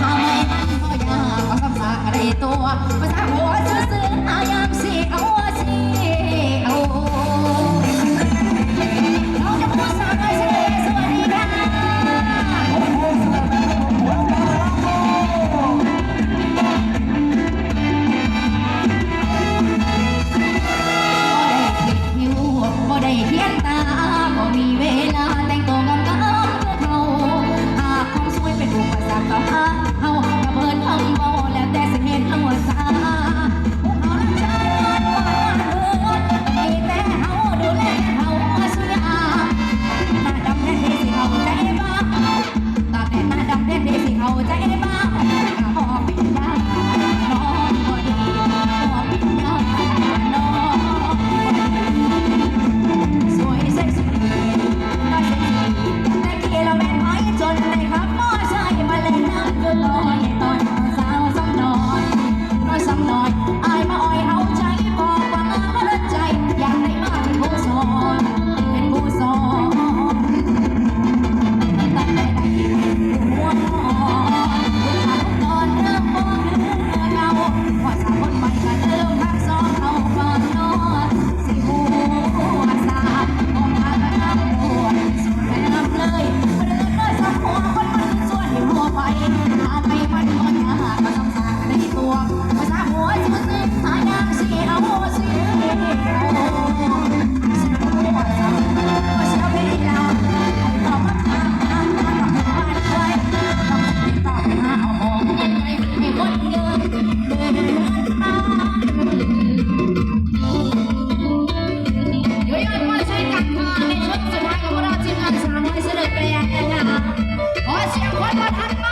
ทำไมมันก็ยาวคำสาอะไรตัวภาษาหัวซื่อๆอายามสีเอา Come on, come on.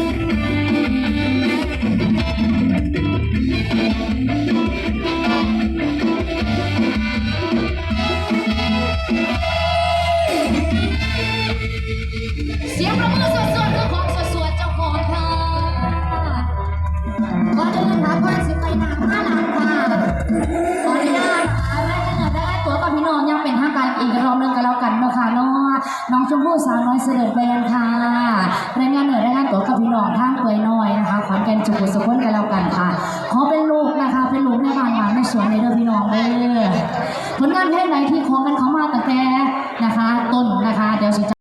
นะคะก็สิไปนางห้าล้านค่ะขออนุญาตนะคะไเงินได้ตัวกับพี่น้องยังเป็นทางการอีกรอบนึงก็แล้วกันนะคะน้องน้องชมพู่สาวน้อยเสด็จแบนค่ะรายงานเหนือรายงานตัวกับพี่น้องทางเกวยน้อยนะคะขอนแก่นจุกุสกุลกันแล้วกันค่ะ ขอเป็นลูกนะคะ เป็นลูกในบ้านหลานในสวนในเรื่องพี่น้องเลยผลงานเพลงไหนที่ขอกันเขามาตั้งแต่นะคะต้นนะคะเดี๋ยวสิ